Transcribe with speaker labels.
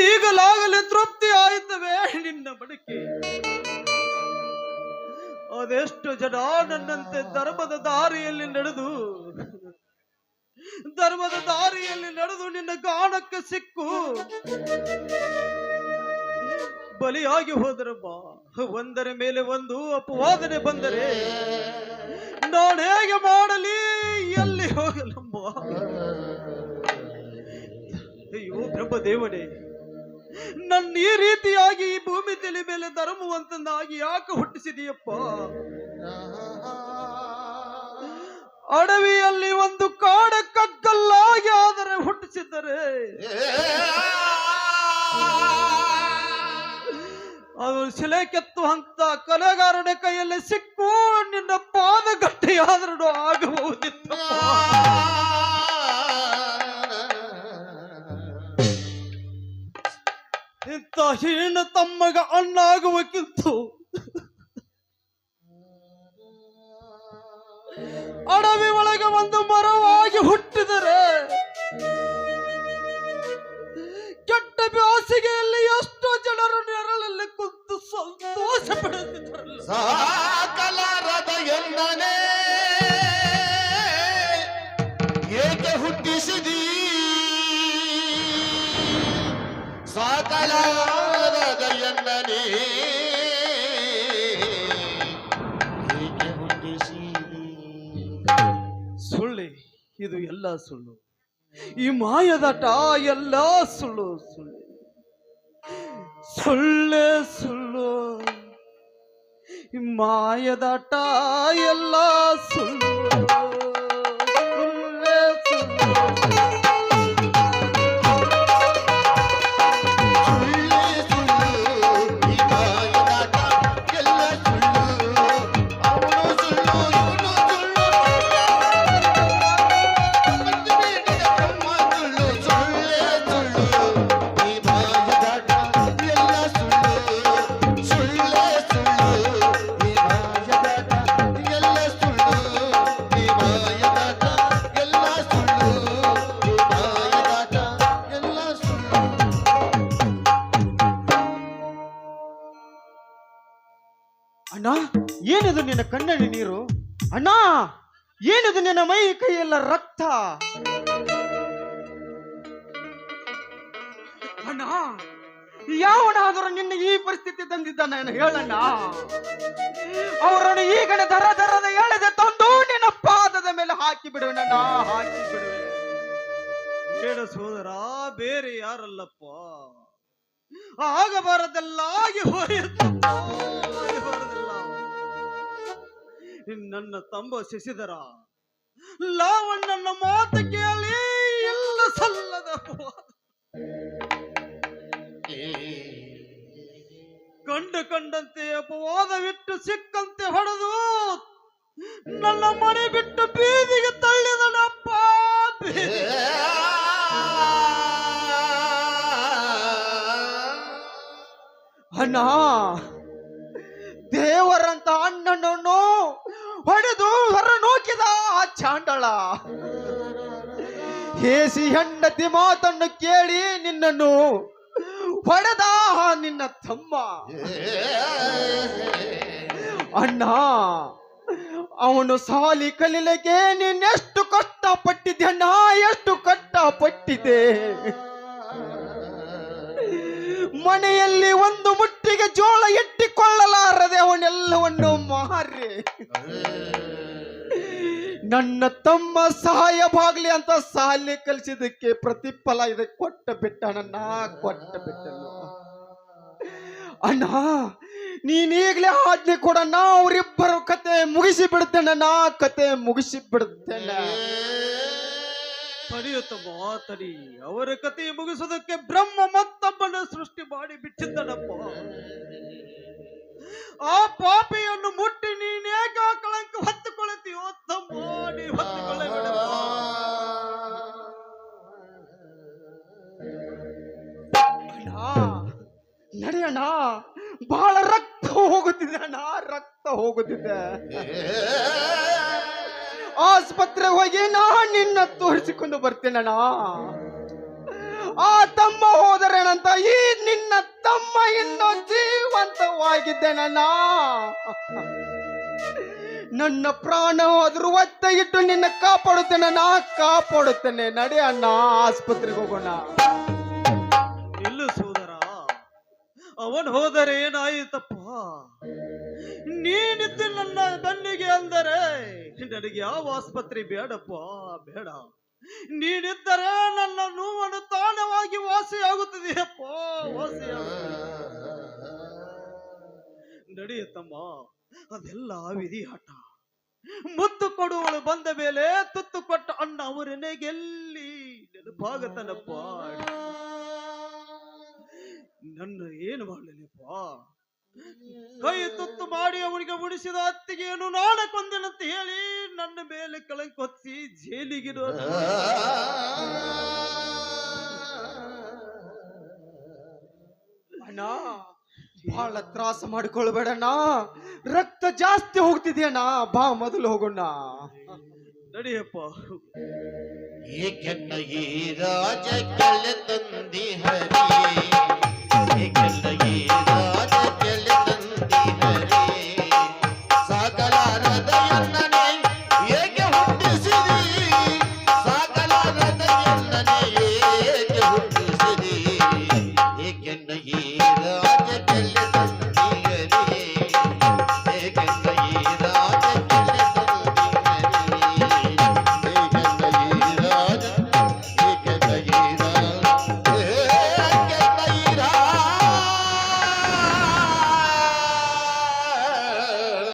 Speaker 1: ಈಗಲಾಗಲೇ ತೃಪ್ತಿ ಆಯಿತವೇ ನಿನ್ನ ಬಡಕೆ ಅದೆಷ್ಟು ಜನ ನನ್ನಂತೆ ಧರ್ಮದ ದಾರಿಯಲ್ಲಿ ನಡೆದು, ಧರ್ಮದ ದಾರಿಯಲ್ಲಿ ನಡೆದು ನಿನ್ನ ಗಾಣಕ್ಕೆ ಸಿಕ್ಕು? ಬಲಿಯಾಗಿ ಹೋದರಮ್ಮ ಒಂದರ ಮೇಲೆ ಒಂದು ಅಪವಾದನೆ ಬಂದರೆ ನಾನು ಹೇಗೆ ಮಾಡಲಿ, ಎಲ್ಲಿ ಹೋಗಲಮ್ಮ ಅಯ್ಯೋ ಬ್ರಹ್ಮದೇವನೇ ನನ್ನ ಈ ರೀತಿಯಾಗಿ ಈ ಭೂಮಿ ತಲೆ ಮೇಲೆ ಧರ್ಮವಂತನಾಗಿ ಯಾಕೆ ಹುಟ್ಟಿಸಿದೆಯಪ್ಪ? ಅಡವಿಯಲ್ಲಿ ಒಂದು ಕಾಡ ಕಗ್ಗಲ್ಲಾಗಿ ಆದರೆ ಹುಟ್ಟಿಸಿದ್ದರೆ? ಅವರು ಶಿಲೆ ಕೆತ್ತು ಕಲೆಗಾರನ ಕೈಯಲ್ಲಿ ಸಿಕ್ಕು ನಿನ್ನ ಪಾದ ಗಟ್ಟಿಯಾದ್ರೂ ಒಂದು ಮರವಾಗಿ ಹುಟ್ಟಿದರೆ ಕೆಟ್ಟ ಬೇಸಿಗೆಯಲ್ಲಿ ಎಷ್ಟೋ ಜನರು ನೆರಳಲ್ಲಿ ಕುಂತು ಸಂತೋಷ
Speaker 2: ಎಂದನೇ ಏಕೆ ಹುಟ್ಟಿಸಿದಿ? ಸಾಕಲಾರದ ಎಂದನೇ
Speaker 1: ಇದು ಎಲ್ಲ ಸುಳ್ಳು. ಈ ಮಾಯದಾಟ ಎಲ್ಲ ಸುಳ್ಳು ಸುಳ್ಳು. ಸುಳ್ಳೆ ಸುಳ್ಳು. ಈ ಮಾಯದಾಟ ಎಲ್ಲ ಸುಳ್ಳು. ಅಣ್ಣ, ಏನಿದು ನಿನ್ನ ಕಣ್ಣಲ್ಲಿ ನೀರು? ಅಣ್ಣ, ಏನಿದು ನಿನ್ನ ಮೈ ಕೈಯೆಲ್ಲ ರಕ್ತ? ಅಣ್ಣ, ಯಾವನಾದರೂ ನಿನ್ನ ಈ ಪರಿಸ್ಥಿತಿ ತಂದಿದ್ದಾನೆ ಹೇಳಣ್ಣ. ಅವರನ್ನು ಈಗ ದರ ದರದ ಎಳೆದೆ ತಂದು ನಿನ್ನ ಪಾದದ ಮೇಲೆ ಹಾಕಿ ಬಿಡುವಣ್ಣ ಹಾಕಿ ಬಿಡುವೆ ಬೇಡ ಸೋದರ, ಬೇರೆ ಯಾರಲ್ಲಪ್ಪ? ಆಗಬಾರದೆಲ್ಲ ಆಗಿ ಹೋಯಿತು. ನನ್ನ ತಂಬ ಶಶಿಧರ ಲಾವಣ್ಣನ ಮಾತು ಕೇಳಿ ಎಲ್ಲ ಸಲ್ಲದ ಕಂಡ ಕಂಡಂತೆ ಅಪವಾದವಿಟ್ಟು ಸಿಕ್ಕಂತೆ ಹೊಡೆದು ನನ್ನ ಮನೆ ಬಿಟ್ಟು ಅಣ್ಣ. ದೇವರಂತ ಅಣ್ಣನನ್ನು ಹೊಡೆದು ಹೊರ ನೋಕಿದ ಆ ಚಾಂಡಳ. ಹೇಸಿ ಹೆಂಡತಿ ಮಾತನ್ನು ಕೇಳಿ ನಿನ್ನನ್ನು ಹೊಡೆದ ನಿನ್ನ ತಮ್ಮ. ಅಣ್ಣ, ಅವನು ಸಾಲಿ ಕಲೀಲಿಕ್ಕೆ ನೀನೆಷ್ಟು ಕಷ್ಟಪಟ್ಟಿದ್ದೆ ಅಣ್ಣ, ಎಷ್ಟು ಕಷ್ಟಪಟ್ಟಿದ್ದೆ. ಮನೆಯಲ್ಲಿ ಒಂದು ಮುಟ್ಟಿಗೆ ಜೋಳ ಇಟ್ಟಿಕೊಳ್ಳಲಾರದೆ ಅವನೆಲ್ಲವನ್ನು ಮಾರಿ ನನ್ನ ತಮ್ಮ ಸಹಾಯವಾಗ್ಲಿ ಅಂತ ಸಾಲಿ ಕಲಿಸಿದಕ್ಕೆ ಪ್ರತಿಫಲ ಇದಕ್ಕೆ ಕೊಟ್ಟ ಬಿಟ್ಟಣ್ಣ ಕೊಟ್ಟ ಬಿಟ್ಟನು ಅಣ್ಣ. ನೀನೀಗ್ಲೇ ಆಜ್ಞೆ ನಾ ಅವರಿಬ್ಬರು ಕತೆ ಮುಗಿಸಿ ಬಿಡ್ತೇನೆ, ನಾ ಕತೆ ಮುಗಿಸಿ ಬಿಡುತ್ತೇನೆ ತಡಿಯುತ್ತಮ್ಮ ತಡಿ ಅವರ ಕತೆ ಮುಗಿಸೋದಕ್ಕೆ ಬ್ರಹ್ಮ ಸೃಷ್ಟಿ ಮಾಡಿ ಬಿಟ್ಟಿದ್ದನಪ್ಪ ಆ ಪಾಪಿಯನ್ನು ಮುಟ್ಟಿ ನೀನೇಕ ಕಳಂಕ ಹೊತ್ತುಕೊಳ್ಳುತ್ತೀಯೋ ತಮ್ಮ ನೀ ಹೊತ್ತುಕೊಳ್ಳಬೇಡ ನಡೆಯಣ ಬಹಳ ರಕ್ತ ಹೋಗುತ್ತಿದೆ ಅಣ್ಣ, ರಕ್ತ ಹೋಗುತ್ತಿದೆ. ಆಸ್ಪತ್ರೆಗೆ ಹೋಗಿ ನಾ ನಿನ್ನ ತೋರಿಸಿಕೊಂಡು ಬರ್ತೇನಣ್ಣ. ಆ ತಮ್ಮ
Speaker 3: ಹೋದರೇನಂತ? ಈ ನಿನ್ನ ತಮ್ಮ ಇನ್ನೂ ಜೀವಂತವಾಗಿದ್ದೇನ ನನ್ನ ಪ್ರಾಣ ಹೋದ್ರೂ ಒತ್ತ ಇಟ್ಟು ನಿನ್ನ ಕಾಪಾಡುತ್ತೇನೆ ನಾ ಕಾಪಾಡುತ್ತೇನೆ. ನಡೆ ಅಣ್ಣ, ಆಸ್ಪತ್ರೆಗೆ ಹೋಗೋಣ.
Speaker 1: ಇಲ್ಲ ಸೋದರ, ಅವನ್ ಹೋದರೆ ಏನಾಯಿತಪ್ಪ? ನೀನಿದ್ದು ನನ್ನ ಬೆನ್ನಿಗೆ ಅಂದರೆ, ನನಗೆ ಯಾವ ಆಸ್ಪತ್ರೆ ಬೇಡಪ್ಪ? ಬೇಡ. ನೀನಿದ್ದರೆ ನನ್ನ ನೋವನ್ನು ತಾಣವಾಗಿ ವಾಸಿಯಾಗುತ್ತದೆಯಪ್ಪ ವಾಸಿಯಾಗುತ್ತದೆ ನಡೆಯುತ್ತಮ್ಮ, ಅದೆಲ್ಲ ವಿಧಿ ಹಠ. ಮುತ್ತು ಕೊಡುವಳು ಬಂದ ಮೇಲೆ ತುತ್ತು ಕೊಟ್ಟ ಅಣ್ಣ ಅವರನ್ನೇ ಗೆಲ್ಲಿ ನೆನಪಾಗತ್ತನಪ್ಪ ನನ್ನ ಏನು ಮಾಡಲಿಪ್ಪ ಕೈ ತುತ್ತು ಮಾಡಿ ಅವನಿಗೆ ಉಡಿಸಿದ ಅತ್ತಿಗೆಯನ್ನು ನಾಳೆ ಕೊಂದಿನಂತ ಹೇಳಿ ನನ್ನ ಮೇಲೆ ಕಳಂಕ ಹೊತ್ತಿ ಜೈಲಿಗಿರೋ
Speaker 3: ಅಣ್ಣ ಬಹಳ ತ್ರಾಸ ಮಾಡಿಕೊಳ್ಬೇಡಣ್ಣ. ರಕ್ತ ಜಾಸ್ತಿ ಹೋಗ್ತಿದ್ಯಣ್ಣ ಬಾ ಮೊದಲು ಹೋಗೋಣ.
Speaker 1: ನಡಿಯಪ್ಪ.
Speaker 2: ಏಕೆನ್ನ ಈ ರಾಜ ಕೆಳ ತಂದಿ ಹರಿ